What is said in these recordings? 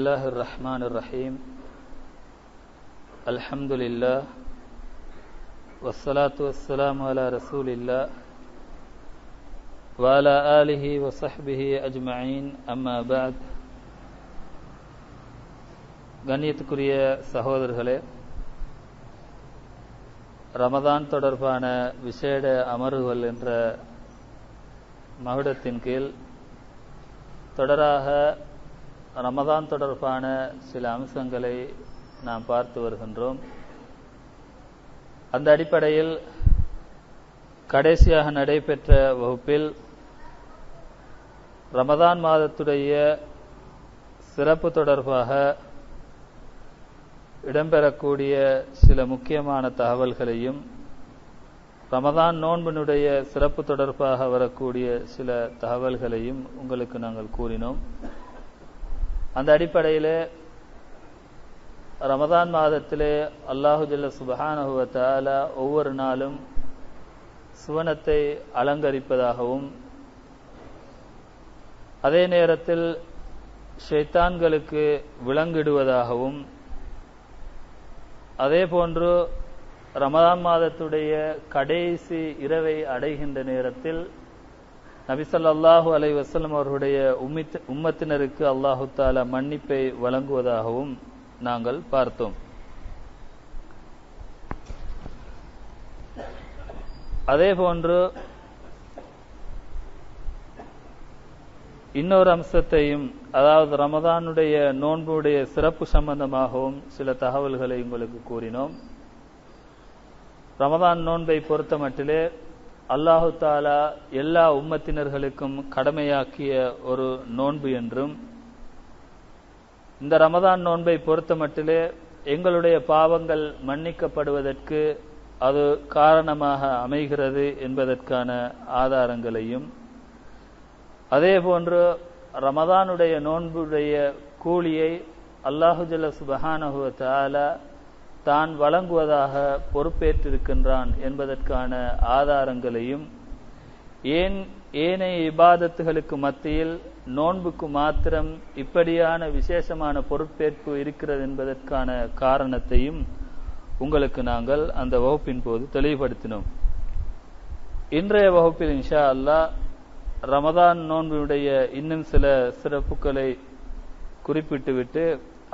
الله الرحمن الرحيم الحمد لله والصلاة والسلام على رسول الله وعلى آله وصحبه أجمعين أما بعد கண்ணியத்துக்குரிய சகோதரர்களே ரமதான் தொடர்பான விசேட அமர்வுகள் என்ற மகுடத்தின் கீழ் தொடராக ரமதான் தொடர்பான சில அம்சங்களை நாம் பார்த்து வருகின்றோம். அந்த அடிப்படையில் கடைசியாக நடைபெற்ற வகுப்பில் ரமதான் மாதத்துடைய சிறப்பு தொடர்பாக இடம்பெறக்கூடிய சில முக்கியமான தகவல்களையும் ரமதான் நோன்பினுடைய சிறப்பு தொடர்பாக வரக்கூடிய சில தகவல்களையும் உங்களுக்கு நாங்கள் கூறினோம். அந்த அடிப்படையில் ரமதான் மாதத்திலே அல்லாஹு ஜல்ல சுபஹானஹுவத்தால ஒவ்வொரு நாளும் சுவனத்தை அலங்கரிப்பதாகவும் அதே நேரத்தில் ஷைத்தான்களுக்கு விளங்கிடுவதாகவும் அதே போன்று ரமதான் மாதத்துடைய கடைசி இரவை அடைகின்ற நேரத்தில் நபிசல்லாஹு அலை வசலம் அவர்களுடைய உம்மத்தினருக்கு அல்லாஹு தாலா மன்னிப்பை வழங்குவதாகவும் நாங்கள் பார்த்தோம். அதே போன்று இன்னொரு அம்சத்தையும் அதாவது ரமதானுடைய நோன்புடைய சிறப்பு சம்பந்தமாகவும் சில தகவல்களை உங்களுக்கு கூறினோம். ரமதான் நோன்பை பொறுத்த மட்டிலே அல்லாஹு தாலா எல்லா உம்மத்தினர்களுக்கும் கடமையாக்கிய ஒரு நோன்பு என்றும் இந்த ரமதான் நோன்பை பொறுத்த மட்டிலே எங்களுடைய பாவங்கள் மன்னிக்கப்படுவதற்கு அது காரணமாக அமைகிறது என்பதற்கான ஆதாரங்களையும் அதே போன்று ரமதானுடைய நோன்புடைய கூலியை அல்லாஹுஜல்ல சுபஹானஹுவ தாலா தான் வழங்குவதாக பொறுப்பேற்றிருக்கின்றான் என்பதற்கான ஆதாரங்களையும் ஏன் ஏனைய இபாதத்துகளுக்கு மத்தியில் நோன்புக்கு மாத்திரம் இப்படியான விசேஷமான பொறுப்பேற்பு இருக்கிறது என்பதற்கான காரணத்தையும் உங்களுக்கு நாங்கள் அந்த வகுப்பின் போது தெளிவுபடுத்தினோம். இன்றைய வகுப்பில் இன்ஷா அல்லா ரமதான் நோன்பினுடைய இன்னும் சில சிறப்புகளை குறிப்பிட்டுவிட்டு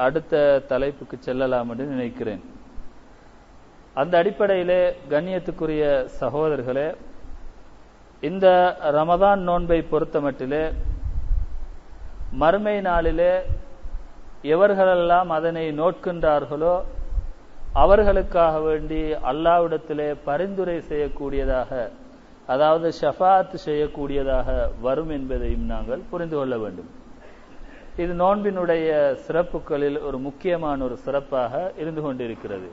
அடுத்த தலைப்புக்கு செல்லலாம் என்று நினைக்கிறேன். அந்த அடிப்படையிலே கண்ணியத்துக்குரிய சகோதரர்களே இந்த ரமதான் நோன்பை பொறுத்த மட்டிலே மறுமை நாளிலே எவர்களெல்லாம் அதனை நோட்கின்றார்களோ அவர்களுக்காக வேண்டி அல்லாவிடத்திலே பரிந்துரை செய்யக்கூடியதாக அதாவது ஷஃபாத் செய்யக்கூடியதாக வரும் என்பதையும் நாங்கள் புரிந்து கொள்ள வேண்டும். இது நோன்பினுடைய சிறப்புகளில் ஒரு முக்கியமான ஒரு சிறப்பாக இருந்து கொண்டிருக்கிறது.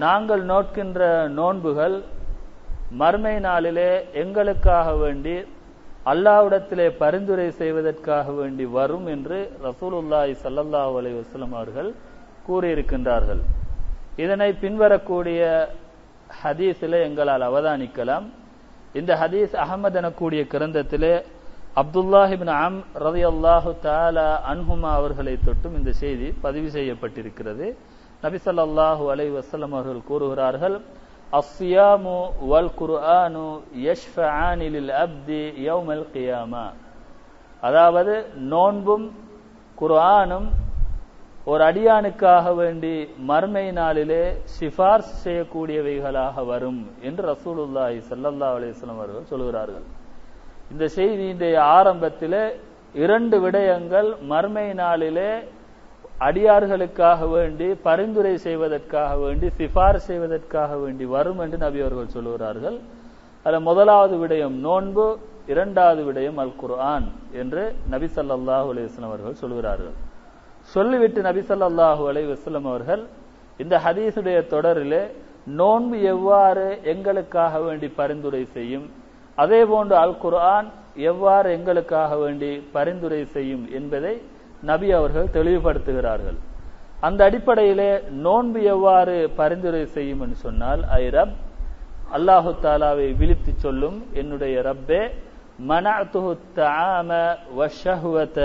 நாங்கள் நோட்கின்ற நோன்புகள் மர்மை நாளிலே எங்களுக்காக வேண்டி அல்லாவிடத்திலே பரிந்துரை செய்வதற்காக வேண்டி வரும் என்று ரசூலுல்லாய் சல்லல்லா அலை வசலம் அவர்கள் கூறியிருக்கின்றார்கள். இதனை பின்வரக்கூடிய ஹதீஸில் எங்களால் அவதானிக்கலாம். இந்த ஹதீஸ் அகமது எனக்கூடிய கிரந்தத்திலே அப்துல்லாஹிபின் அம் ரதி அல்லாஹு தாலா அன்ஹுமா அவர்களை தொட்டும் இந்த செய்தி பதிவு செய்யப்பட்டிருக்கிறது. நபிசல்லாஹு அலை வசலம் அவர்கள் கூறுகிறார்கள் அஸ்யாமு வல் குர்ஆனு யஷ்ஃபஆனிலில் அப்தி யௌமல் கியாமா. அதாவது நோன்பும் குர்ஆனும் ஒரு அடியானுக்காக வேண்டி மர்மை நாளிலே சிபார்சு செய்யக்கூடியவைகளாக வரும் என்று ரசூலுல்லாஹி சல்லல்லா அலிஸ்லாம் அவர்கள் சொல்கிறார்கள். இந்த செய்தியினுடைய ஆரம்பத்திலே இரண்டு விடயங்கள் மர்மை நாளிலே அடியார்களுக்காக வேண்டி பரிந்துரை செய்வதற்காக வேண்டி சிபார் செய்வதற்காக வேண்டி வரும் என்று நபி அவர்கள் சொல்லுகிறார்கள். அதில் முதலாவது விடயம் நோன்பு இரண்டாவது விடயம் அல் குர்ஆன் என்று நபி சல்லாஹூ அலிஸ்லாம் அவர்கள் சொல்கிறார்கள் சொல்லிவிட்டு நபி சல்லாஹூ அலை வஸ்லம் அவர்கள் இந்த ஹதீஸுடைய தொடரிலே நோன்பு எவ்வாறு எங்களுக்காக வேண்டி பரிந்துரை செய்யும் அதே போன்று அல் குர்ஆன் எவ்வாறு எங்களுக்காக வேண்டி பரிந்துரை செய்யும் என்பதை நபி அவர்கள் தெளிவுபடுத்துகிறார்கள். அந்த அடிப்படையிலே நோன்பு எவ்வாறு பரிந்துரை செய்யும் என்று சொன்னால் ஐ ரப் அல்லாஹு தாலாவை விழித்து சொல்லும் என்னுடைய ரப்பே மனஅத்துஹு தஆம வஷஹ்வத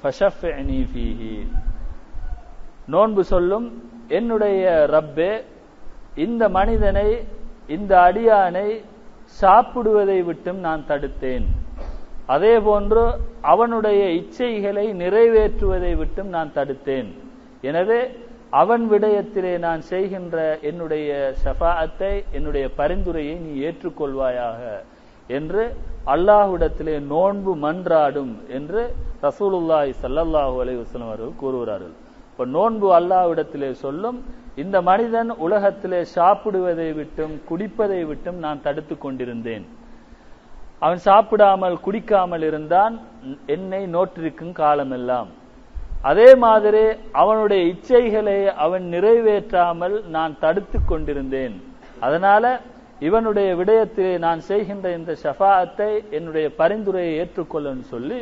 ஃபஷஃபினி ஃபீஹி. நோன்பு சொல்லும் என்னுடைய ரப்பே இந்த மனிதனை இந்த அடியானை சாப்பிடுவதை விட்டும் நான் தடுத்தேன். அதே போன்று அவனுடைய இச்சைகளை நிறைவேற்றுவதை விட்டும் நான் தடுத்தேன். எனவே அவன் விடயத்திலே நான் செய்கின்ற என்னுடைய ஷஃபாத்தை என்னுடைய பரிந்துரையை நீ ஏற்றுக்கொள்வாயாக என்று அல்லாஹ்விடத்திலே நோன்பு மன்றாடும் என்று ரசூலுல்லாஹி சல்லல்லாஹு அலைஹி அவர்கள் கூறுகிறார்கள். இப்ப நோன்பு அல்லாஹ்விடத்திலே சொல்லும் இந்த மனிதன் உலகத்திலே சாப்பிடுவதை விட்டும் குடிப்பதை விட்டும் நான் தடுத்து கொண்டிருந்தேன். அவன் சாப்பிடாமல் குடிக்காமல் இருந்தான் என்னை நோற்றிருக்கும் காலமெல்லாம். அதே மாதிரி அவனுடைய இச்சைகளை அவன் நிறைவேற்றாமல் நான் தடுத்து கொண்டிருந்தேன். அதனால இவனுடைய விடயத்திலே நான் செய்கின்ற இந்த ஷஃபாத்தை என்னுடைய பரிந்துரையை ஏற்றுக்கொள்ளும் சொல்லி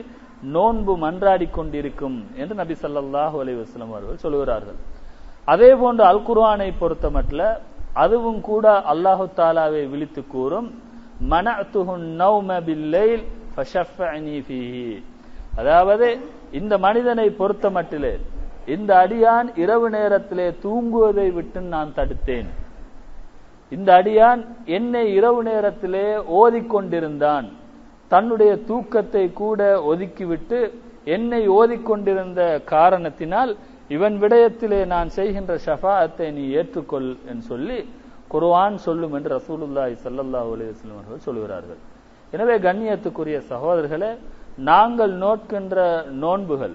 நோன்பு மன்றாடி கொண்டிருக்கும் என்று நபி சல்லாஹூ அலி வஸ்லம் அவர்கள் சொல்கிறார்கள் அதே போன்று அல் குர்ஆனை பொறுத்தமட்டில் அதுவும் கூட அல்லாஹு தாலாவை விழித்து கூறும் நௌம அதாவது இந்த மனிதனை பொறுத்த மட்டிலே இந்த அடியான் இரவு நேரத்திலே தூங்குவதை விட்டு நான் தடுத்தேன். இந்த அடியான் என்னை இரவு நேரத்திலே ஓதிக்கொண்டிருந்தான். தன்னுடைய தூக்கத்தை கூட ஒதுக்கிவிட்டு என்னை ஓதிக்கொண்டிருந்த காரணத்தினால் இவன் விடயத்திலே நான் செய்கின்ற ஷஃபாஅத்தை நீ ஏற்றுக்கொள் என்று சொல்லி குர்ஆன் சொல்லும் என்று ரசூலுல்லாஹி ஸல்லல்லாஹு அலைஹி அவர்கள் சொல்கிறார்கள். எனவே கண்ணியத்துக்குரிய சகோதரர்களே நாங்கள் நோட்கின்ற நோன்புகள்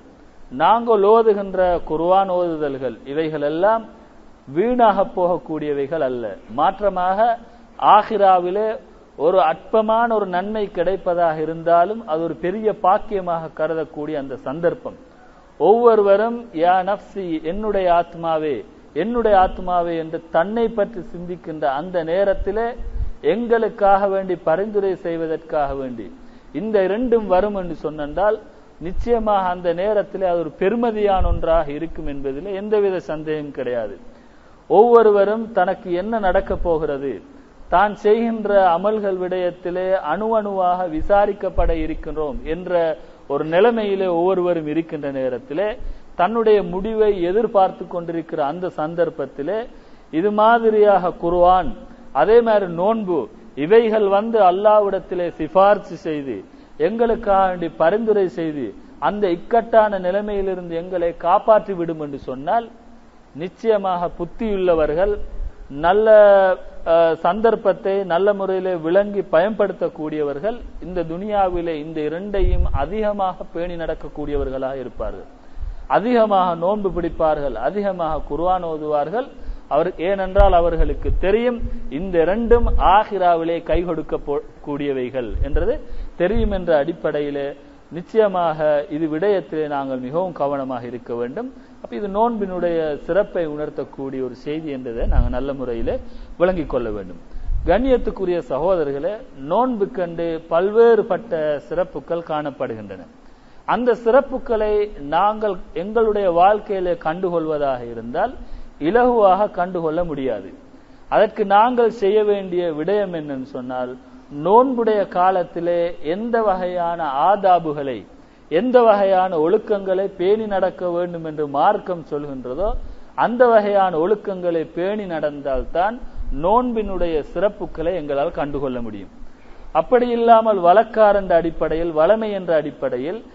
நாங்கள் ஓதுகின்ற குர்ஆன் ஓதுதல்கள் இவைகள் எல்லாம் வீணாக போகக்கூடியவைகள் அல்ல. மாற்றமாக ஆஹிராவிலே ஒரு அற்பமான ஒரு நன்மை கிடைப்பதாக இருந்தாலும் அது ஒரு பெரிய பாக்கியமாக கருதக்கூடிய அந்த சந்தர்ப்பம். ஒவ்வொருவரும் யா நப்சி என்னுடைய ஆத்மாவே என்னுடைய ஆத்மாவை என்று தன்னை பற்றி சிந்திக்கின்ற அந்த நேரத்திலே எங்களுக்காக வேண்டி பரிந்துரை செய்வதற்காக வேண்டி. இந்த இரண்டும் வரும் என்று சொன்னால் நிச்சயமாக அந்த நேரத்தில் அது ஒரு பெருமதியான ஒன்றாக இருக்கும் என்பதில் எந்தவித சந்தேகம் கிடையாது. ஒவ்வொருவரும் தனக்கு என்ன நடக்கப் போகிறது? தான் செய்கின்ற அமல்கள் விடயத்திலே அணு அணுவாக விசாரிக்கப்பட இருக்கின்றோம் என்ற ஒரு நிலைமையிலே ஒவ்வொருவரும் இருக்கின்ற நேரத்திலே தன்னுடைய முடிவை எதிர்பார்த்து கொண்டிருக்கிற அந்த சந்தர்ப்பத்திலே இது மாதிரியாக குருவான் அதே மாதிரி நோன்பு இவைகள் வந்து அல்லாவிடத்திலே சிபார்சு செய்து எங்களுக்காண்டி பரிந்துரை செய்து அந்த இக்கட்டான நிலைமையிலிருந்து எங்களை காப்பாற்றி விடும் என்று சொன்னால் நிச்சயமாக புத்தியுள்ளவர்கள் நல்ல சந்தர்ப்பத்தை நல்ல முறையிலே விளங்கி பயன்படுத்தக்கூடியவர்கள் இந்த துனியாவிலே இந்த இரண்டையும் அதிகமாக பேணி நடக்கக்கூடியவர்களாக இருப்பார்கள். அதிகமாக நோன்பு பிடிப்பார்கள் அதிகமாக குர்வான் ஓதுவார்கள். அவர் ஏனென்றால் அவர்களுக்கு தெரியும் இந்த இரண்டும் ஆகிராவிலே கை கொடுக்க கூடியவைகள் என்றது. தெரியும் என்ற அடிப்படையிலே நிச்சயமாக இது விடயத்திலே நாங்கள் மிகவும் கவனமாக இருக்க வேண்டும். அப்ப இது நோன்பினுடைய சிறப்பை உணர்த்தக்கூடிய ஒரு செய்தி என்றதை நாங்கள் நல்ல முறையிலே விளங்கிக் கொள்ள வேண்டும். கண்ணியத்துக்குரிய சகோதரர்களே நோன்பு கண்டு பல்வேறுபட்ட சிறப்புகள் காணப்படுகின்றன. அந்த சிறப்புகளை நாங்கள் எங்களுடைய வாழ்க்கையிலே கண்டுகொள்வதாக இருந்தால் இலகுவாக கண்டுகொள்ள முடியாது. அதற்கு நாங்கள் செய்ய வேண்டிய விடயம் என்னன்னு சொன்னால் நோன்புடைய காலத்திலே எந்த வகையான ஆதாபுகளை எந்த வகையான ஒழுக்கங்களை பேணி நடக்க வேண்டும் என்று மார்க்கம் சொல்கின்றதோ அந்த வகையான ஒழுக்கங்களை பேணி நடந்தால்தான் நோன்பினுடைய சிறப்புகளை எங்களால் கண்டுகொள்ள முடியும். அப்படி இல்லாமல் வழக்கார் என்ற அடிப்படையில் வளமை என்ற அடிப்படையில்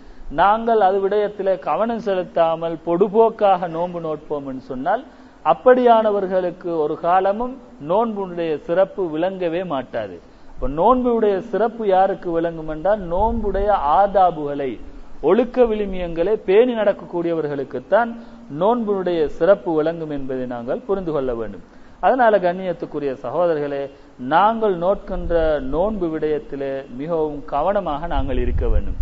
நாங்கள் அது விடயத்தில் கவனம் செலுத்தாமல் பொடுபோக்காக நோன்பு நோட்போம் என்று சொன்னால் அப்படியானவர்களுக்கு ஒரு காலமும் நோன்புடைய சிறப்பு விளங்கவே மாட்டாது. இப்ப நோன்புடைய சிறப்பு யாருக்கு விளங்கும் என்றால் நோன்புடைய ஆதாபுகளை ஒழுக்க விளிமியங்களை பேணி நடக்கக்கூடியவர்களுக்குத்தான் நோன்புடைய சிறப்பு விளங்கும் என்பதை நாங்கள் புரிந்து கொள்ள வேண்டும். அதனால கண்ணியத்துக்குரிய சகோதரர்களே நாங்கள் நோட்கின்ற நோன்பு விடயத்திலே மிகவும் கவனமாக நாங்கள் இருக்க வேண்டும்.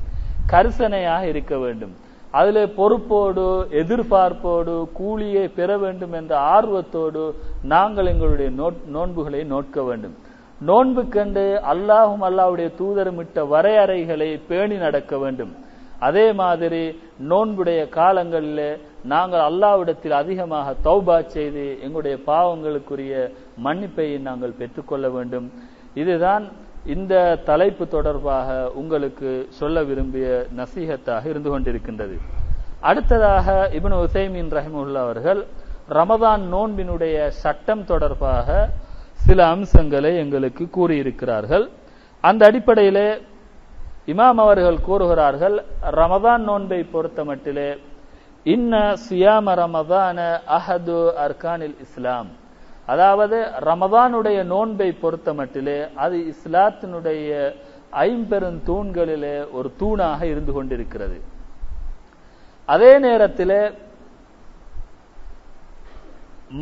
கரிசனையாக இருக்க வேண்டும். அதில் பொறுப்போடு எதிர்பார்ப்போடு கூலியை பெற வேண்டும் என்ற ஆர்வத்தோடு நாங்கள் எங்களுடைய நோன்புகளை நோட்க வேண்டும். நோன்பு கண்டு அல்லாஹும் அல்லாவுடைய தூதரமிட்ட வரையறைகளை பேணி நடக்க வேண்டும். அதே மாதிரி நோன்புடைய காலங்களில் நாங்கள் அல்லாவிடத்தில் அதிகமாக தௌபா செய்து எங்களுடைய பாவங்களுக்குரிய மன்னிப்பை நாங்கள் பெற்றுக்கொள்ள வேண்டும். இதுதான் இந்த தலைப்பு தொடர்பாக உங்களுக்கு சொல்ல விரும்பிய நசீகத்தாக இருந்து கொண்டிருக்கின்றது. அடுத்ததாக இபின் உசைமின் ரஹிமுல்லா அவர்கள் ரமதான் நோன்பினுடைய சட்டம் தொடர்பாக சில அம்சங்களை எங்களுக்கு கூறியிருக்கிறார்கள். அந்த அடிப்படையிலே இமாம் அவர்கள் கூறுகிறார்கள் ரமதான் நோன்பை பொறுத்த மட்டிலே இன்ன சுயாம ரமதான அஹது அர்கானில் இஸ்லாம். அதாவது ரமதானுடைய நோன்பை பொறுத்த மட்டிலே அது இஸ்லாத்தினுடைய ஐம்பெரும் தூண்களிலே ஒரு தூணாக இருந்து கொண்டிருக்கிறது. அதே நேரத்தில்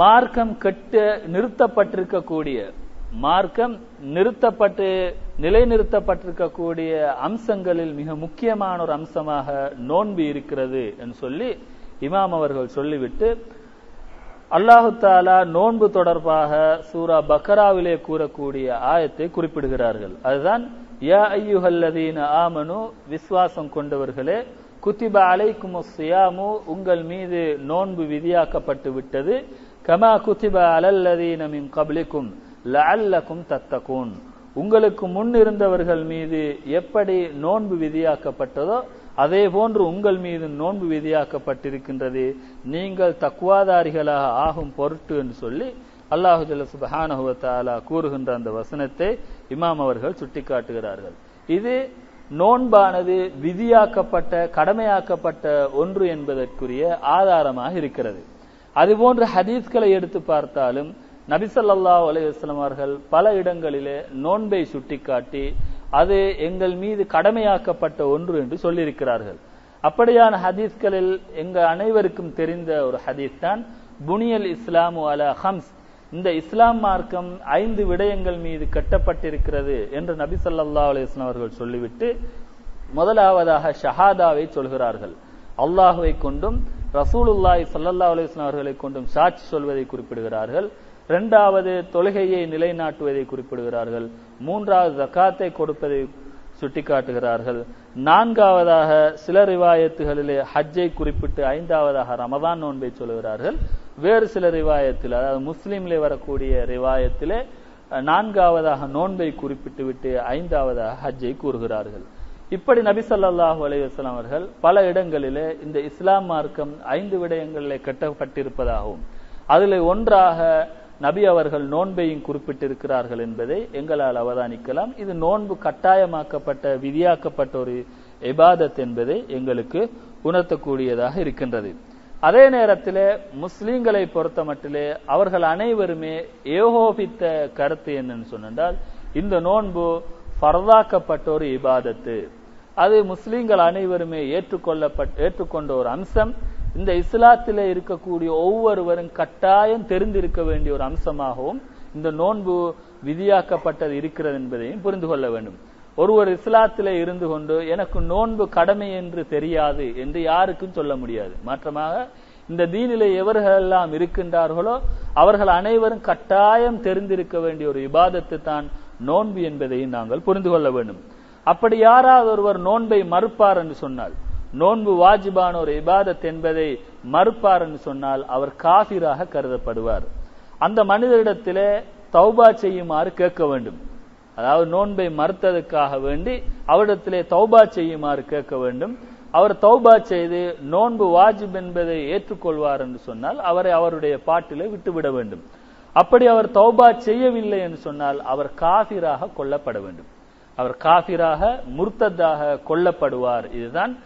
மார்க்கம் கெட்டு நிறுத்தப்பட்டிருக்கக்கூடிய மார்க்கம் நிறுத்தப்பட்டு நிலைநிறுத்தப்பட்டிருக்கக்கூடிய அம்சங்களில் மிக முக்கியமான ஒரு அம்சமாக நோன்பு இருக்கிறது என்று சொல்லி இமாம் அவர்கள் சொல்லிவிட்டு அல்லாஹு தாலா நோன்பு தொடர்பாக சூரா பக்கராவிலே கூறக்கூடிய ஆயத்தை குறிப்பிடுகிறார்கள். அதுதான் யா ஐயுஹல்லதீன ஆமனு விஸ்வாசம் கொண்டவர்களே குத்திப அலைக்கும் சியாமு உங்கள் மீது நோன்பு விதியாக்கப்பட்டு விட்டது. கமா குத்திப அலல்லதீன மின் கபலிக்கும் லஅல்லக்கும் தத்தகூன். உங்களுக்கு முன் இருந்தவர்கள் மீது எப்படி நோன்பு விதியாக்கப்பட்டதோ அதே போன்று உங்கள் மீது நோன்பு விதியாக்கப்பட்டிருக்கின்றது. நீங்கள் தக்குவாதாரிகளாக ஆகும் பொருட்டு என்று சொல்லி அல்லாஹுஜல்ல ஜல்ல கூறுகின்ற அந்த வசனத்தை இமாம் அவர்கள் சுட்டிக்காட்டுகிறார்கள். இது நோன்பானது விதியாக்கப்பட்ட கடமையாக்கப்பட்ட ஒன்று என்பதற்குரிய ஆதாரமாக இருக்கிறது. அதுபோன்ற ஹதீஸ்களை எடுத்து பார்த்தாலும் நபிசல்லா அலைவாஸ்லம் அவர்கள் பல இடங்களிலே நோன்பை சுட்டிக்காட்டி அது எங்கள் மீது கடமையாக்கப்பட்ட ஒன்று என்று சொல்லியிருக்கிறார்கள். அப்படியான ஹதீஸ்களில் எங்க அனைவருக்கும் தெரிந்த ஒரு ஹதீஸ் தான் புனியல் இஸ்லாமு அல ஹம்ஸ். இந்த இஸ்லாம் மார்க்கம் ஐந்து விடயங்கள் மீது கட்டப்பட்டிருக்கிறது என்று நபி சொல்லா அலிஸ்லாம் அவர்கள் சொல்லிவிட்டு முதலாவதாக ஷஹாதாவை சொல்கிறார்கள். அல்லாஹுவை கொண்டும் ரசூலுல்லாய் சல்லல்லா அலிஸ்லாம் அவர்களை கொண்டும் சாட்சி சொல்வதை குறிப்பிடுகிறார்கள். இரண்டாவது தொழுகையை நிலைநாட்டுவதை குறிப்பிடுகிறார்கள். மூன்றாவது ஜக்காத்தை கொடுப்பதை சுட்டிக்காட்டுகிறார்கள். நான்காவதாக சில ரிவாயத்துகளிலே ஹஜ்ஜை குறிப்பிட்டு ஐந்தாவதாக ரமதான் நோன்பை சொல்கிறார்கள் வேறு சில ரிவாயத்தில் அதாவது முஸ்லீம்ல வரக்கூடிய ரிவாயத்திலே நான்காவதாக நோன்பை குறிப்பிட்டு விட்டு ஐந்தாவதாக ஹஜ்ஜை கூறுகிறார்கள். இப்படி நபி சொல்லாஹு அலைவாஸ்லாம் அவர்கள் பல இடங்களிலே இந்த இஸ்லாம் மார்க்கம் ஐந்து விடயங்களிலே கட்டப்பட்டிருப்பதாகவும் அதில் ஒன்றாக நபி அவர்கள் நோன்பையும் குறிப்பிட்டிருக்கிறார்கள் என்பதை எங்களால் அவதானிக்கலாம். இது நோன்பு கட்டாயமாக்கப்பட்ட விதியாக்கப்பட்ட ஒரு இபாதத் என்பதை எங்களுக்கு உணர்த்தக்கூடியதாக இருக்கின்றது. அதே நேரத்தில் முஸ்லீம்களை பொறுத்த மட்டிலே அவர்கள் அனைவருமே ஏகோபித்த கருத்து என்னன்னு சொன்னால் இந்த நோன்பு பரதாக்கப்பட்ட ஒரு இபாதத்து. அது முஸ்லீம்கள் அனைவருமே ஏற்றுக்கொள்ளப்பட்ட ஏற்றுக்கொண்ட ஒரு அம்சம். இந்த இஸ்லாத்தில் இருக்கக்கூடிய ஒவ்வொருவரும் கட்டாயம் தெரிந்திருக்க வேண்டிய ஒரு அம்சமாகவும் இந்த நோன்பு விதியாக்கப்பட்டது இருக்கிறது என்பதையும் புரிந்து கொள்ள வேண்டும். ஒருவர் இஸ்லாத்திலே இருந்து கொண்டு எனக்கு நோன்பு கடமை என்று தெரியாது என்று யாருக்கும் சொல்ல முடியாது. மாற்றமாக இந்த தீனிலே எவர்களெல்லாம் இருக்கின்றார்களோ அவர்கள் அனைவரும் கட்டாயம் தெரிந்திருக்க வேண்டிய ஒரு விவாதத்தை தான் நோன்பு என்பதையும் நாங்கள் புரிந்து கொள்ள வேண்டும். அப்படி யாராவது ஒருவர் நோன்பை மறுப்பார் என்று சொன்னால் நோன்பு வாஜிபான ஒரு இபாதத் என்பதை மறுப்பார் என்று சொன்னால் அவர் காபிராக கருதப்படுவார். அந்த மனிதரிடத்திலே தௌபா செய்யுமாறு கேட்க வேண்டும். அதாவது நோன்பை மறுத்ததுக்காக வேண்டி அவரிடத்திலே தௌபா செய்யுமாறு கேட்க வேண்டும். அவர் தௌபா செய்து நோன்பு வாஜிப் என்பதை ஏற்றுக்கொள்வார் என்று சொன்னால் அவரை அவருடைய பாட்டிலே விட்டுவிட வேண்டும். அப்படி அவர் தௌபா செய்யவில்லை என்று சொன்னால் அவர் காபிராக கொல்லப்பட வேண்டும். அவர் காபிராக முர்த்ததாக கொல்லப்படுவார். இதுதான்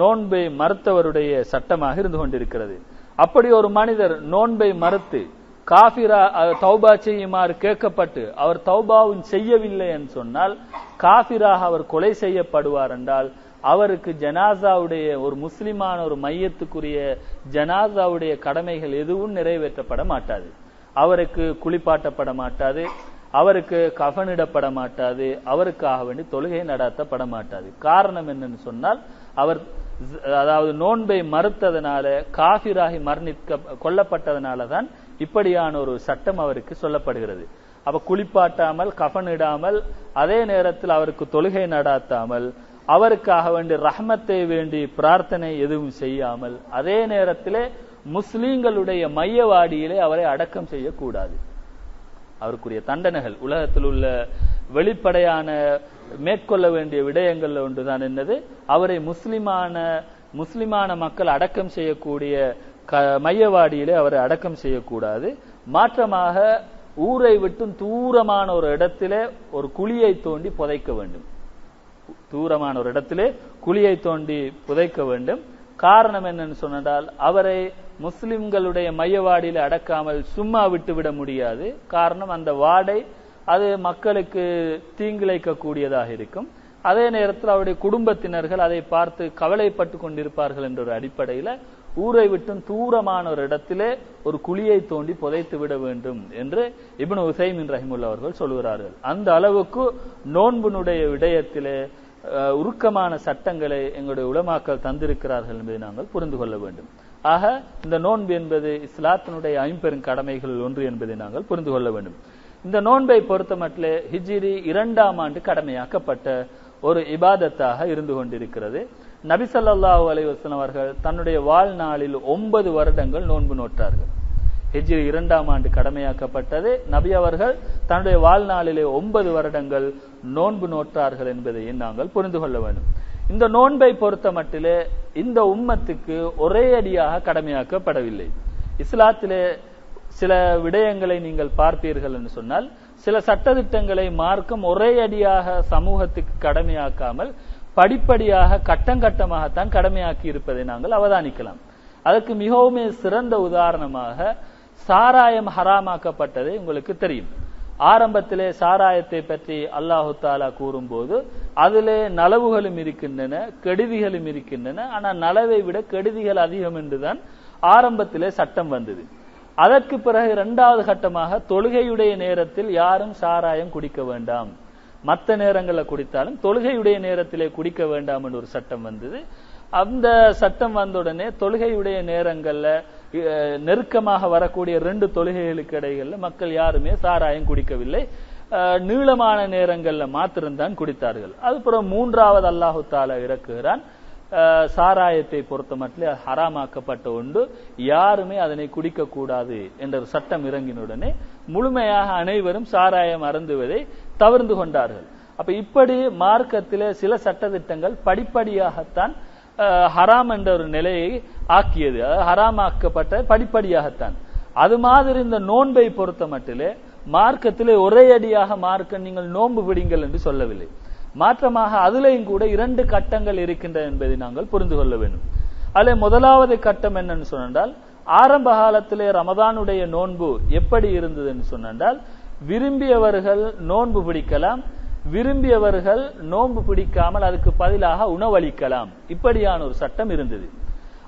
நோன்பை மறுத்தவருடைய சட்டமாக இருந்து கொண்டிருக்கிறது. அப்படி ஒரு மனிதர் நோன்பை மறுத்து காபிரா தௌபா செய்யுமாறு கேட்கப்பட்டு அவர் தௌபாவும் செய்யவில்லை என்று சொன்னால் காஃபிராக அவர் கொலை செய்யப்படுவார் என்றால் அவருக்கு ஜனாசாவுடைய ஒரு முஸ்லிமான ஒரு மையத்துக்குரிய ஜனாசாவுடைய கடமைகள் எதுவும் நிறைவேற்றப்பட மாட்டாது. அவருக்கு குளிப்பாட்டப்பட மாட்டாது அவருக்கு கஃனிடப்பட மாட்டாது அவருக்காக வேண்டி தொழுகை நடாத்தப்பட மாட்டாது. காரணம் என்னன்னு சொன்னால் அவர் அதாவது நோன்பை மறுத்ததனால காபிராகி மரணிக்க கொல்லப்பட்டதனால தான் இப்படியான ஒரு சட்டம் அவருக்கு சொல்லப்படுகிறது. அப்ப குளிப்பாட்டாமல் கஃனிடாமல் அதே நேரத்தில் அவருக்கு தொழுகை நடாத்தாமல் அவருக்காக வேண்டி ரஹமத்தை வேண்டி பிரார்த்தனை எதுவும் செய்யாமல் அதே நேரத்திலே முஸ்லீம்களுடைய மையவாடியிலே அவரை அடக்கம் செய்யக்கூடாது. அவருக்குரிய தண்டனைகள். உலகத்தில் உள்ள வெளிப்படையான மேற்கொள்ள வேண்டிய விடயங்கள்ல ஒன்றுதான் என்னது? அவரை முஸ்லிமான முஸ்லிமான மக்கள் அடக்கம் செய்யக்கூடிய க- மையவாடியிலே அவரை அடக்கம் செய்யக்கூடாது. மாற்றமாக ஊரை விட்டும் தூரமான ஒரு இடத்திலே ஒரு குழியை தோண்டி புதைக்க வேண்டும். தூரமான ஒரு இடத்திலே குழியை தோண்டி புதைக்க வேண்டும். காரணம் என்னன்னு சொன்னால் அவரை முஸ்லிம்களுடைய மையவாடியில் அடக்காமல் சும்மா விட்டுவிட முடியாது. காரணம் அந்த வாடை அது மக்களுக்கு தீங்கிழைக்க கூடியதாக இருக்கும். அதே நேரத்தில் அவருடைய குடும்பத்தினர்கள் அதை பார்த்து கவலைப்பட்டு கொண்டிருப்பார்கள் என்ற ஒரு அடிப்படையில ஊரை விட்டும் தூரமான ஒரு இடத்திலே ஒரு குழியை தோண்டி புதைத்து விட வேண்டும் என்று இபின் உசைமின் ரஹிமுல்லா அவர்கள் சொல்கிறார்கள் அந்த அளவுக்கு நோன்புனுடைய விடயத்திலே உருக்கமான சட்டங்களை எங்களுடைய உலமாக்கள் தந்திருக்கிறார்கள் என்பதை நாங்கள் புரிந்து கொள்ள வேண்டும். ஆக இந்த நோன்பு என்பது இஸ்லாத்தினுடைய ஐம்பெரும் கடமைகளில் ஒன்று என்பதை நாங்கள் புரிந்து கொள்ள வேண்டும். இந்த நோன்பை பொறுத்தமட்டிலே ஹிஜிரி இரண்டாம் ஆண்டு கடமையாக்கப்பட்ட ஒரு இபாதத்தாக இருந்து கொண்டிருக்கிறது. நபி ஸல்லல்லாஹு அவர்கள் தன்னுடைய வாழ்நாளில் ஒன்பது வருடங்கள் நோன்பு நோற்றார்கள். ஹெஜ்ரி இரண்டாம் ஆண்டு கடமையாக்கப்பட்டது. நபி அவர்கள் தன்னுடைய வாழ்நாளிலே ஒன்பது வருடங்கள் நோன்பு நோற்றார்கள் என்பதையும் நாங்கள் புரிந்து கொள்ள வேண்டும். இந்த நோன்பை பொறுத்த மட்டிலே இந்த உம்மத்துக்கு ஒரே அடியாக கடமையாக்கப்படவில்லை. இஸ்லாத்திலே சில விடயங்களை நீங்கள் பார்ப்பீர்கள் என்று சொன்னால் சில சட்டத்திட்டங்களை மார்க்கம் ஒரே அடியாக சமூகத்துக்கு கடமையாக்காமல் படிப்படியாக கட்டங்கட்டமாகத்தான் கடமையாக்கி இருப்பதை நாங்கள் அவதானிக்கலாம். அதற்கு மிகவும் சிறந்த உதாரணமாக சாராயம் ஹராமாக்கப்பட்டது உங்களுக்கு தெரியும். ஆரம்பத்திலே சாராயத்தை பற்றி அல்லாஹு தாலா கூறும்போது அதிலே நலவுகளும் இருக்கின்றன கெடுதிகளும் இருக்கின்றன ஆனால் நலவை விட கெடுதிகள் அதிகம் என்றுதான் ஆரம்பத்திலே சட்டம் வந்தது. அதற்கு பிறகு இரண்டாவது கட்டமாக தொழுகையுடைய நேரத்தில் யாரும் சாராயம் குடிக்க வேண்டாம். மற்ற நேரங்களில் குடித்தாலும் தொழுகையுடைய நேரத்திலே குடிக்க வேண்டாம் என்று ஒரு சட்டம் வந்தது. அந்த சட்டம் வந்த உடனே தொழுகையுடைய நேரங்கள்ல நெருக்கமாக வரக்கூடிய ரெண்டு தொழுகைகளுக்கு இடையில மக்கள் யாருமே சாராயம் குடிக்கவில்லை. நீளமான நேரங்கள்ல மாத்திரம்தான் குடித்தார்கள். அதுபுறம் மூன்றாவது அல்லாஹு தாலா இறக்குகிறான். சாராயத்தை பொறுத்த மட்டும் ஹராமாக்கப்பட்ட ஒன்று. யாருமே அதனை குடிக்க கூடாது என்ற ஒரு சட்டம் இறங்கினுடனே முழுமையாக அனைவரும் சாராயம் அருந்துவதை தவிர்ந்து கொண்டார்கள். அப்ப இப்படி மார்க்கத்திலே சில சட்டதிட்டங்கள் படிப்படியாகத்தான் ஹராம் என்ற ஒரு நிலையை ஆக்கியது. ஹராமாக்கப்பட்ட படிப்படியாகத்தான். அது மாதிரி இந்த நோன்பை பொறுத்த மட்டிலே மார்க்கத்திலே ஒரே அடியாக மார்க்க நீங்கள் நோன்பு விடுங்கள் என்று சொல்லவில்லை. மாற்றமாக அதுலேயும் கூட இரண்டு கட்டங்கள் இருக்கின்றன என்பதை நாங்கள் புரிந்து கொள்ள வேண்டும். அதில் முதலாவது கட்டம் என்னன்னு சொன்னால் ஆரம்ப காலத்திலே ரமதானுடைய நோன்பு எப்படி இருந்ததுன்னு சொன்னால் விரும்பியவர்கள் நோன்பு பிடிக்கலாம் விரும்பியவர்கள் நோன்பு பிடிக்காமல் அதுக்கு பதிலாக உணவளிக்கலாம். இப்படியான ஒரு சட்டம் இருந்தது.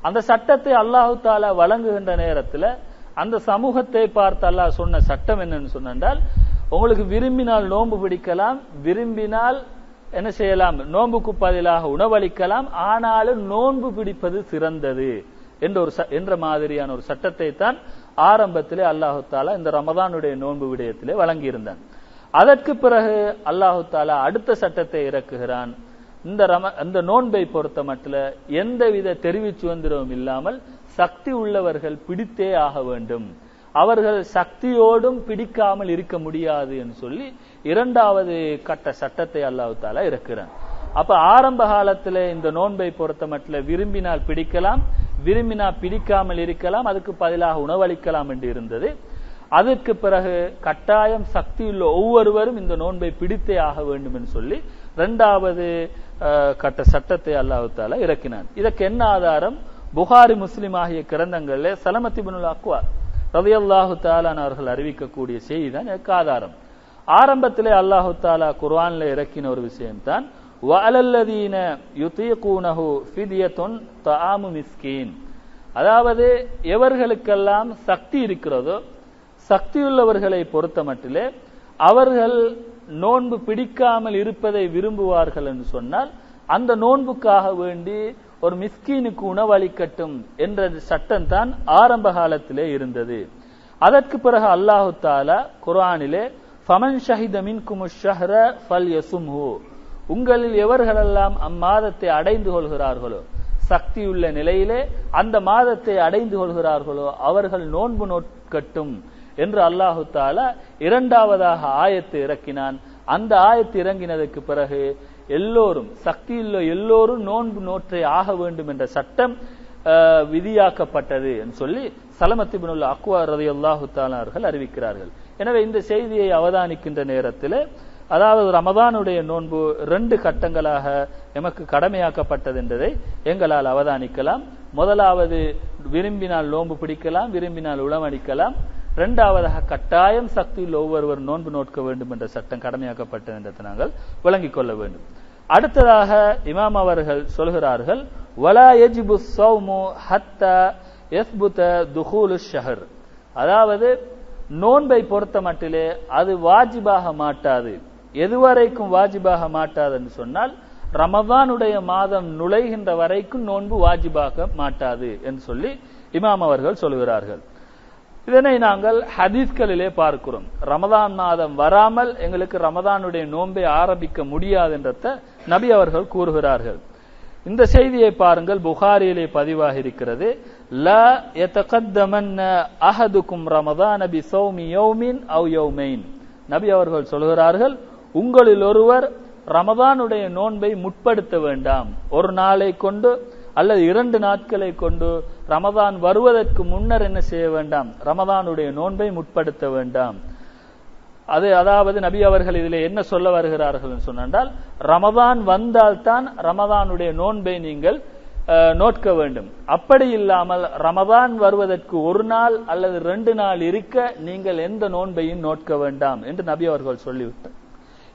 அந்த சட்டத்தை அல்லாஹு தாலா வழங்குகின்ற நேரத்தில் அந்த சமூகத்தை பார்த்து அல்லாஹ் சொன்ன சட்டம் என்னன்னு சொன்னால் உங்களுக்கு விரும்பினால் நோன்பு பிடிக்கலாம் விரும்பினால் என்ன செய்யலாம்? நோன்புக்கு பதிலாக உணவளிக்கலாம் ஆனாலும் நோன்பு பிடிப்பது சிறந்தது என்ற ஒரு ச- என்ற மாதிரியான ஒரு சட்டத்தை தான் ஆரம்பத்திலே அல்லாஹு தாலா இந்த ரமதானுடைய நோன்பு விடயத்திலே வழங்கியிருந்தான். அதற்கு பிறகு அல்லாஹு தாலா அடுத்த சட்டத்தை இறக்குகிறான். இந்த ரம இந்த நோன்பை பொறுத்த மட்டும் எந்தவித தெரிவு சுதந்திரமும் இல்லாமல் சக்தி உள்ளவர்கள் பிடித்தே ஆக வேண்டும். அவர்கள் சக்தியோடும் பிடிக்காமல் இருக்க முடியாது என்று சொல்லி இரண்டாவது கட்ட சட்டத்தை அல்லாஹு தாலா இறக்குறான். அப்ப ஆரம்ப காலத்துல இந்த நோன்பை பொறுத்த மட்டும் விரும்பினால் பிடிக்கலாம் விரும்பினால் பிடிக்காமல் இருக்கலாம் அதுக்கு பதிலாக உணவளிக்கலாம் என்று இருந்தது. அதற்கு பிறகு கட்டாயம் சக்தியுள்ள ஒவ்வொருவரும் இந்த நோன்பை பிடித்தே ஆக வேண்டும் என்று சொல்லி இரண்டாவது கட்ட சட்டத்தை அல்லாஹால இறக்கினான். இதற்கு என்ன ஆதாரம்? புகாரி முஸ்லிம் ஆகிய கிரந்தங்களில் சலமத்தி பினுல் அக்வா ரலியல்லாஹு தாலான் அவர்கள் அறிவிக்கக்கூடிய செய்தி தான் இதற்கு ஆதாரம். ஆரம்பத்திலே அல்லாஹு தாலா குர்வான்ல இறக்கின ஒரு விஷயம்தான் வஅலல்லதீன யுதீகூனஹு ஃபித்யத்துன் தாமு மிஸ்கீன். அதாவது எவர்களுக்கெல்லாம் சக்தி இருக்கிறதோ சக்தியுள்ளவர்களை பொறுத்த மட்டிலே அவர்கள் நோன்பு பிடிக்காமல் இருப்பதை விரும்புவார்கள் என்று சொன்னால் அந்த நோன்புக்காக வேண்டி ஒரு மிஸ்கீனுக்கு உணவளிக்கட்டும் என்ற சட்டம் தான் ஆரம்ப காலத்திலே இருந்தது. அதற்கு பிறகு அல்லாஹு தாலா குர்ஆனிலே ஃபமன் ஷஹித மின்குமு ஷஹ்ர ஃபல் யசும்ஹு. உங்களில் எவர்களெல்லாம் அம்மாதத்தை அடைந்து கொள்கிறார்களோ சக்தியுள்ள நிலையிலே அந்த மாதத்தை அடைந்து கொள்கிறார்களோ அவர்கள் நோன்பு நோட்கட்டும் என்று அல்லாஹு தாலா இரண்டாவதாக ஆயத்து இறக்கினான். அந்த ஆயத்து இறங்கினதுக்கு பிறகு எல்லோரும் சக்தியுள்ள எல்லோரும் நோன்பு நோற்றை ஆக வேண்டும் என்ற சட்டம் விதியாக்கப்பட்டது என்று சொல்லி சலமத்திபினுல் அக்வா ரதி அல்லாஹு அவர்கள் அறிவிக்கிறார்கள். எனவே இந்த செய்தியை அவதானிக்கின்ற நேரத்தில் அதாவது ரமதானுடைய நோன்பு ரெண்டு கட்டங்களாக எமக்கு கடமையாக்கப்பட்டது என்பதை எங்களால் அவதானிக்கலாம். முதலாவது விரும்பினால் நோன்பு பிடிக்கலாம் விரும்பினால் உளமடிக்கலாம் இரண்டாவதாக கட்டாயம் சக்தியில் ஒவ்வொருவர் நோன்பு நோட்க வேண்டும் என்ற சட்டம் கடமையாக்கப்பட்டது என்றதை நாங்கள் விளங்கிக் கொள்ள வேண்டும். அடுத்ததாக இமாம் அவர்கள் சொல்கிறார்கள் வலா எஜிபு சௌமு ஹத்தா எஸ்புத துஹூலு ஷஹர். அதாவது நோன்பை பொறுத்த மட்டிலே அது வாஜிபாக மாட்டாது. எதுவரைக்கும் வாஜிபாக மாட்டாதுன்னு சொன்னால் ரமதானுடைய மாதம் நுழைகின்ற வரைக்கும் நோன்பு வாஜிபாக மாட்டாது என்று சொல்லி இமாம் அவர்கள் சொல்கிறார்கள். இதனை நாங்கள் ஹதீஸ்களிலே பார்க்கிறோம். ரமதான் மாதம் வராமல் எங்களுக்கு ரமதானுடைய நோன்பை ஆரம்பிக்க முடியாது என்றத நபி அவர்கள் கூறுகிறார்கள். இந்த செய்தியை பாருங்கள் புகாரியிலே பதிவாக இருக்கிறது. ல யதகத்தமன்ன அஹதுக்கும் ரமதான் நபி சௌமி யௌமின் அவ் யௌமைன். நபி அவர்கள் சொல்கிறார்கள் உங்களில் ஒருவர் ரமதானுடைய நோன்பை முற்படுத்த வேண்டாம். ஒரு நாளை கொண்டு அல்லது இரண்டு நாட்களை கொண்டு ரமதான் வருவதற்கு முன்னர் என்ன செய்ய வேண்டாம்? ரமதானுடைய நோன்பை முற்படுத்த வேண்டாம். அது அதாவது நபி அவர்கள் இதில் என்ன சொல்ல வருகிறார்கள் என்று சொன்னால் ரமதான் வந்தால்தான் ரமதானுடைய நோன்பை நீங்கள் நோட்க வேண்டும். அப்படி இல்லாமல் ரமதான் வருவதற்கு ஒரு நாள் அல்லது ரெண்டு நாள் இருக்க நீங்கள் எந்த நோன்பையும் நோட்க வேண்டாம் என்று நபி அவர்கள் சொல்லிவிட்டார்.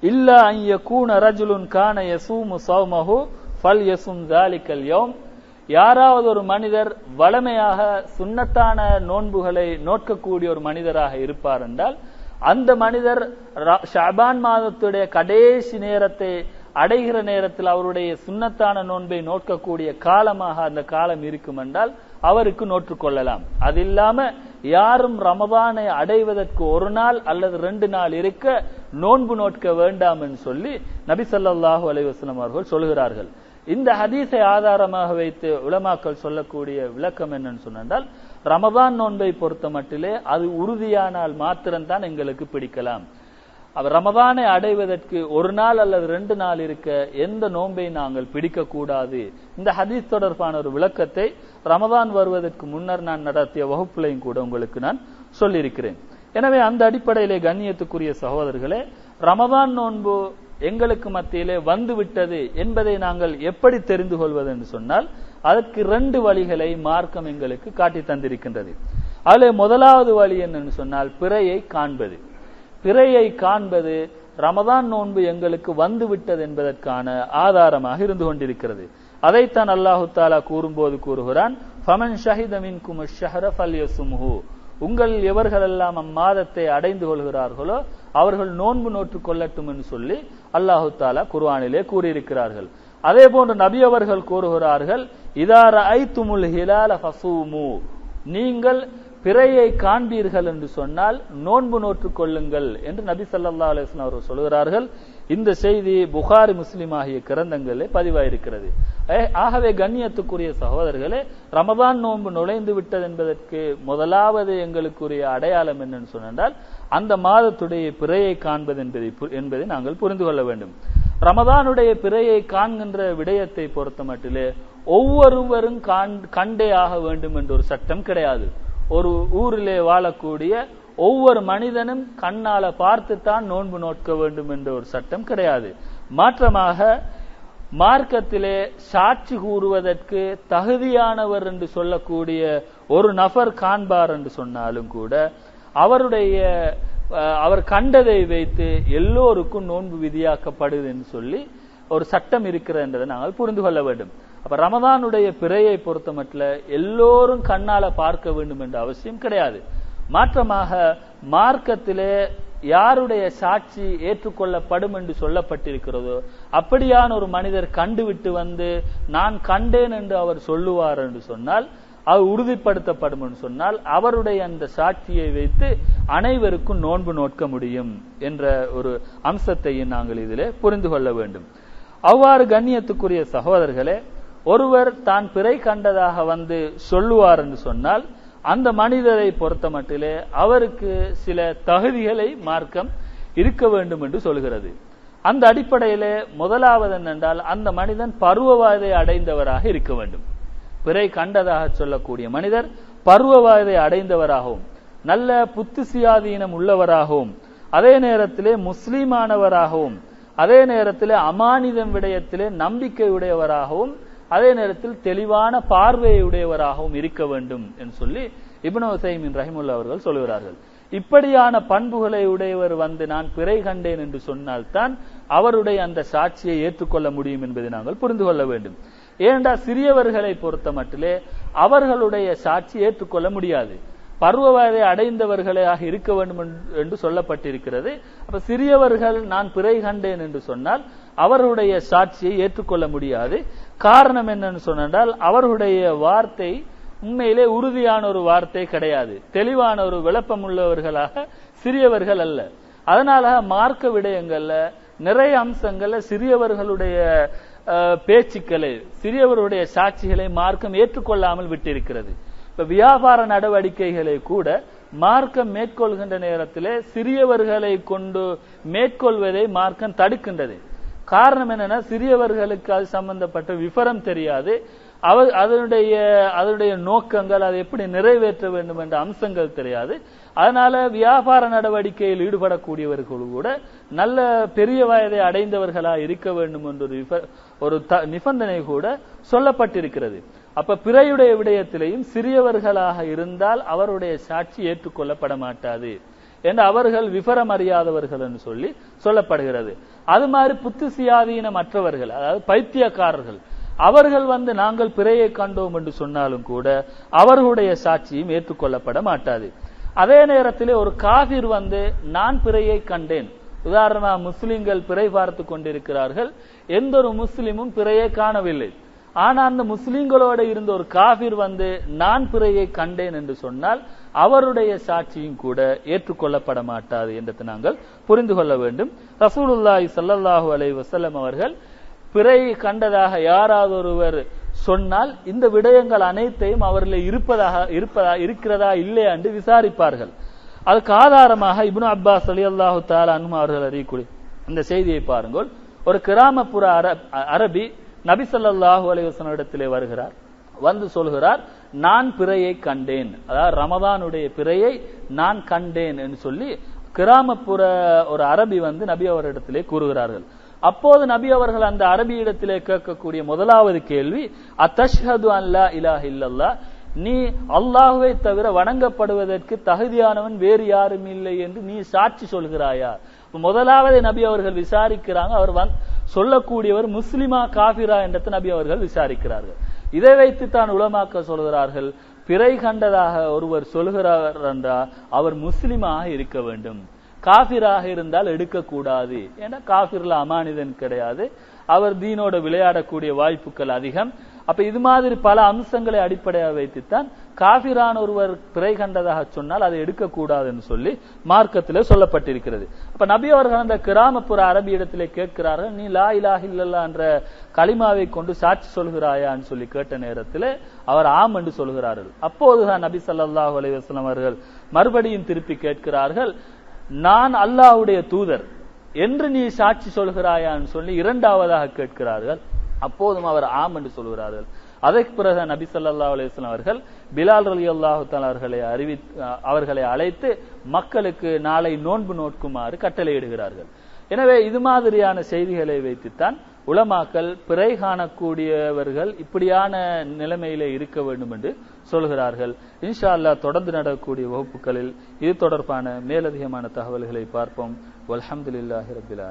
இல்ல ஐய கூன ரஜுலுன் கான யசூமு சௌமஹு ஃபல் யசும் தாலிக்கல் யோம் யாராவது ஒரு மனிதர் வளமையாக சுண்ணத்தான நோன்புகளை நோக்கக்கூடிய ஒரு மனிதராக இருப்பார் என்றால் அந்த மனிதர் ஷாபான் மாதத்துடைய கடைசி நேரத்தை அடைகிற நேரத்தில் அவருடைய சுன்னத்தான நோன்பை நோக்கக்கூடிய காலமாக அந்த காலம் இருக்கும் என்றால் அவருக்கு நோற்றுக்கொள்ளலாம் அது இல்லாம யாரும் ரமதானை அடைவதற்கு ஒரு நாள் அல்லது ரெண்டு நாள் இருக்க நோன்பு நோட்க வேண்டாம் என்று சொல்லி நபி சல்லாஹூ அலைவாஸ்லம் அவர்கள் சொல்கிறார்கள். இந்த ஹதீஸை ஆதாரமாக வைத்து உலமாக்கள் சொல்லக்கூடிய விளக்கம் என்னன்னு சொன்னால் ரமதான் நோன்பை பொறுத்த மட்டிலே அது உறுதியானால் மாத்திரம்தான் எங்களுக்கு பிடிக்கலாம். அவர் ரமதானை அடைவதற்கு ஒரு நாள் அல்லது ரெண்டு நாள் இருக்க எந்த நோன்பை நாங்கள் பிடிக்க கூடாது இந்த ஹதீஸ் தொடர்பான ஒரு விளக்கத்தை ரமதான் வருவதற்கு முன்னர் நான் நடத்திய வகுப்புலையும் கூட உங்களுக்கு நான் சொல்லியிருக்கிறேன். எனவே அந்த அடிப்படையிலே கண்ணியத்துக்குரிய சகோதரர்களே ரமதான் நோன்பு எங்களுக்கு மத்தியிலே வந்து விட்டது என்பதை நாங்கள் எப்படி தெரிந்து கொள்வது என்று சொன்னால் அதற்கு ரெண்டு வழிகளை மார்க்கம் எங்களுக்கு காட்டி தந்திருக்கின்றது. அதில் முதலாவது வழி என்னன்னு சொன்னால் பிறையை காண்பது. பிறையை காண்பது ரமதான் நோன்பு எங்களுக்கு வந்து விட்டது என்பதற்கான ஆதாரமாக இருந்து கொண்டிருக்கிறது. அதைத்தான் அல்லாஹு தாலா கூறும்போது கூறுகிறான் ஃபமன் ஷஹித மின்கும் ஷஹர ஃபல்யசுமுஹூ. உங்கள் எவர்களெல்லாம் அம்மாதத்தை அடைந்து கொள்கிறார்களோ அவர்கள் நோன்பு நோற்றுக் கொள்ளட்டும் என்று சொல்லி அல்லாஹு தாலா குர்வானிலே கூறியிருக்கிறார்கள். அதே போன்று நபி அவர்கள் கூறுகிறார்கள் இதார ஐத்துமுல் ஹிலால ஃபசூமு. நீங்கள் பிறையை காண்பீர்கள் என்று சொன்னால் நோன்பு நோற்றுக் கொள்ளுங்கள் என்று நபி சல்லா அலைஹி அவர்கள் சொல்கிறார்கள். இந்த செய்தி புகாரி முஸ்லிம் ஆகிய கிரந்தங்களே பதிவாயிருக்கிறது. ஆகவே கண்ணியத்துக்குரிய சகோதரர்களே ரமதான் நோன்பு நுழைந்து விட்டது என்பதற்கு முதலாவது எங்களுக்குரிய அடையாளம் என்னன்னு சொன்னால் அந்த மாதத்துடைய பிறையை காண்பது என்பதை பு- என்பதை நாங்கள் புரிந்து கொள்ள வேண்டும். ரமதானுடைய பிறையை காண்கின்ற விடயத்தை பொறுத்த மட்டிலே ஒவ்வொருவரும் கண்டே ஆக வேண்டும் என்ற ஒரு சட்டம் கிடையாது. ஒரு ஊரிலே வாழக்கூடிய ஒவ்வொரு மனிதனும் கண்ணால பார்த்துத்தான் நோன்பு நோட்க வேண்டும் என்ற ஒரு சட்டம் கிடையாது. மாற்றமாக மார்க்கத்திலே சாட்சி கூறுவதற்கு தகுதியானவர் என்று சொல்லக்கூடிய ஒரு நபர் காண்பார் என்று சொன்னாலும் கூட அவருடைய அஹ், அவர் கண்டதை வைத்து எல்லோருக்கும் நோன்பு விதியாக்கப்படுது என்று சொல்லி ஒரு சட்டம் இருக்கிறது என்பதை நாங்கள் புரிந்து கொள்ள வேண்டும். அப்ப ரமதானுடைய பிறையை பொறுத்த மட்டும் எல்லோரும் கண்ணால பார்க்க வேண்டும் என்ற அவசியம் கிடையாது. மாற்றமாக மார்க்கத்திலே யாருடைய சாட்சி ஏற்றுக்கொள்ளப்படும் என்று சொல்லப்பட்டிருக்கிறதோ அப்படியான ஒரு மனிதர் கண்டுவிட்டு வந்து நான் கண்டேன் என்று அவர் சொல்லுவார் என்று சொன்னால் அது உறுதிப்படுத்தப்படும் என்று சொன்னால் அவருடைய அந்த சாட்சியை வைத்து அனைவருக்கும் நோன்பு நோட்க முடியும் என்ற ஒரு அம்சத்தையும் நாங்கள் இதிலே புரிந்து கொள்ள வேண்டும். அவ்வாறு கண்ணியத்துக்குரிய சகோதரர்களே ஒருவர் தான் பிறை கண்டதாக வந்து சொல்லுவார் என்று சொன்னால் அந்த மனிதரை பொறுத்த மட்டிலே அவருக்கு சில தகுதிகளை மார்க்கம் இருக்க வேண்டும் என்று சொல்கிறது. அந்த அடிப்படையிலே முதலாவது என்னென்றால் அந்த மனிதன் பருவவாதை அடைந்தவராக இருக்க வேண்டும். பிறை கண்டதாக சொல்லக்கூடிய மனிதர் பருவவாதை அடைந்தவராகவும் நல்ல புத்திசியாதீனம் உள்ளவராகவும் அதே நேரத்திலே முஸ்லீமானவராகவும் அதே நேரத்திலே அமானிதம் விடயத்திலே நம்பிக்கை உடையவராகவும் அதே நேரத்தில் தெளிவான பார்வையுடையவராகவும் இருக்க வேண்டும் என்று சொல்லி இப்னு உசைமின் ரஹிமுல்லா அவர்கள் சொல்கிறார்கள் இப்படியான பண்புகளை உடையவர் வந்து நான் பிறை கண்டேன் என்று சொன்னால்தான் அவருடைய அந்த சாட்சியை ஏற்றுக்கொள்ள முடியும் என்பதை நாங்கள் புரிந்து கொள்ள வேண்டும். ஏனென்றால் சிறியவர்களை பொறுத்த மட்டிலே அவர்களுடைய சாட்சி ஏற்றுக்கொள்ள முடியாது. பருவ வயதை அடைந்தவர்களாக இருக்க வேண்டும் என்று சொல்லப்பட்டிருக்கிறது. அப்ப சிறியவர்கள் நான் பிறை கண்டேன் என்று சொன்னால் அவருடைய சாட்சியை ஏற்றுக்கொள்ள முடியாது. காரணம் என்னன்னு சொன்னால் அவர்களுடைய வார்த்தை உண்மையிலே உறுதியான ஒரு வார்த்தை கிடையாது. தெளிவான ஒரு விளப்பம் உள்ளவர்களாக சிறியவர்கள் அல்ல. அதனால மார்க்க விடயங்கள்ல நிறைய அம்சங்கள்ல சிறியவர்களுடைய பேச்சுக்களை சிறியவருடைய சாட்சிகளை மார்க்கம் ஏற்றுக்கொள்ளாமல் விட்டிருக்கிறது. இப்ப வியாபார நடவடிக்கைகளை கூட மார்க்கம் மேற்கொள்கின்ற நேரத்திலே சிறியவர்களை கொண்டு மேற்கொள்வதை மார்க்கம் தடுக்கின்றது. காரணம் என்னன்னா சிறியவர்களுக்கு அது சம்பந்தப்பட்ட விவரம் தெரியாது. அவர் அதனுடைய அதனுடைய நோக்கங்கள் அதை எப்படி நிறைவேற்ற வேண்டும் என்ற அம்சங்கள் தெரியாது. அதனால வியாபார நடவடிக்கையில் ஈடுபடக்கூடியவர்கள் கூட நல்ல பெரிய வயதை அடைந்தவர்களா இருக்க வேண்டும் என்ற ஒரு ஒரு நிபந்தனை கூட சொல்லப்பட்டிருக்கிறது. அப்ப பிறையுடைய விடயத்திலையும் சிறியவர்களாக இருந்தால் அவருடைய சாட்சி ஏற்றுக்கொள்ளப்பட மாட்டாது என்று அவர்கள் விவரம் அறியாதவர்கள் என்று சொல்லி சொல்லப்படுகிறது. அது மாதிரி புத்தி சுயாதீனம் அற்றவர்கள் அதாவது பைத்தியக்காரர்கள் அவர்கள் வந்து நாங்கள் பிறையை கண்டோம் என்று சொன்னாலும் கூட அவர்களுடைய சாட்சியும் ஏற்றுக்கொள்ளப்பட மாட்டாது அதே நேரத்திலே ஒரு காபிர் வந்து நான் பிறையை கண்டேன். உதாரணமா முஸ்லிம்கள் பிறை பார்த்து கொண்டிருக்கிறார்கள். எந்த ஒரு முஸ்லிமும் பிறையை காணவில்லை. ஆனா அந்த முஸ்லிம்களோட இருந்த ஒரு காபிர் வந்து நான் பிறையை கண்டேன் என்று சொன்னால் அவருடைய சாட்சியும் கூட ஏற்றுக்கொள்ளப்பட மாட்டாது என்றதை நாங்கள் புரிந்து கொள்ள வேண்டும். ரசூலுல்லாஹி சல்லல்லாஹு அலை வசல்லம் அவர்கள் பிறை கண்டதாக யாராவது ஒருவர் சொன்னால் இந்த விடயங்கள் அனைத்தையும் அவர்கள் இருப்பதாக இருப்பதா இருக்கிறதா இல்லையா என்று விசாரிப்பார்கள். அதுக்கு ஆதாரமாக இப்னு அப்பாஸ் அலி அல்லாஹு தாலா அனுமா அவர்கள் அறியக்கூடிய இந்த செய்தியை பாருங்கள். ஒரு கிராமப்புற அரபி நபிசல்லாஹு அலைவசனிடத்திலே வருகிறார். வந்து சொல்கிறார் நான் பிறையை கண்டேன். அதாவது ரமதானுடைய பிறையை நான் கண்டேன் என்று சொல்லி கிராமப்புற ஒரு அரபி வந்து நபி அவரிடத்திலே கூறுகிறார்கள். அப்போது நபி அவர்கள் அந்த அரபியிடத்திலே கேட்கக்கூடிய முதலாவது கேள்வி அத்தஷ்ஹது அல்லா இலாஹ் இல்லல்லா நீ அல்லாஹுவை தவிர வணங்கப்படுவதற்கு தகுதியானவன் வேறு யாரும் இல்லை என்று நீ சாட்சி சொல்கிறாயா? முதலாவது நபி அவர்கள் விசாரிக்கிறாங்க அவர் வந் சொல்லக்கூடியவர் முஸ்லிமா காபிரா என்றது நபி அவர்கள் விசாரிக்கிறார்கள். இதை வைத்து தான் உலமாக்க சொல்கிறார்கள் பிறை கண்டதாக ஒருவர் சொல்கிறார் என்றால் அவர் முஸ்லிமாக இருக்க வேண்டும். காபிராக இருந்தால் எடுக்கக்கூடாது. ஏன்னா காபிர்ல அமானிதன் கிடையாது. அவர் தீனோட விளையாடக்கூடிய வாய்ப்புகள் அதிகம். அப்ப இது மாதிரி பல அம்சங்களை அடிப்படையாக வைத்துத்தான் காபிரான் ஒருவர் பிறை கண்டதாக சொன்னால் அதை எடுக்கக்கூடாதுன்னு சொல்லி மார்க்கத்திலே சொல்லப்பட்டிருக்கிறது. அப்ப நபி அவர்கள் அந்த கிராமப்புற அரபி இடத்திலே கேட்கிறார்கள் நீ லா இலாஹ் இல்லல்லா என்ற களிமாவை கொண்டு சாட்சி சொல்கிறாயான்னு சொல்லி கேட்ட நேரத்தில் அவர் ஆம் என்று சொல்கிறார்கள். அப்போதுதான் நபி சல்லாஹூ அலைவாஸ்லாம் அவர்கள் மறுபடியும் திருப்பி கேட்கிறார்கள் நான் அல்லாஹ்வுடைய தூதர் என்று நீ சாட்சி சொல்கிறாயான்னு சொல்லி இரண்டாவதாக கேட்கிறார்கள். அப்போதும் அவர் ஆம் என்று சொல்கிறார்கள் அதற்கு பிறகு நபி சொல்லா அலிஸ்லாம் அவர்கள் பிலால் அலி அல்லாஹால அவர்களை அறிவி அவர்களை அழைத்து மக்களுக்கு நாளை நோன்பு நோட்குமாறு கட்டளையிடுகிறார்கள். எனவே இது மாதிரியான செய்திகளை வைத்துத்தான் உலமாக்கல் பிறை காணக்கூடியவர்கள் இப்படியான நிலைமையிலே இருக்க வேண்டும் என்று சொல்கிறார்கள். இன்ஷா அல்லா தொடர்ந்து நடக்கக்கூடிய வகுப்புகளில் இது தொடர்பான மேலதிகமான தகவல்களை பார்ப்போம். அல்ஹம்துலில்லாஹி ரபில்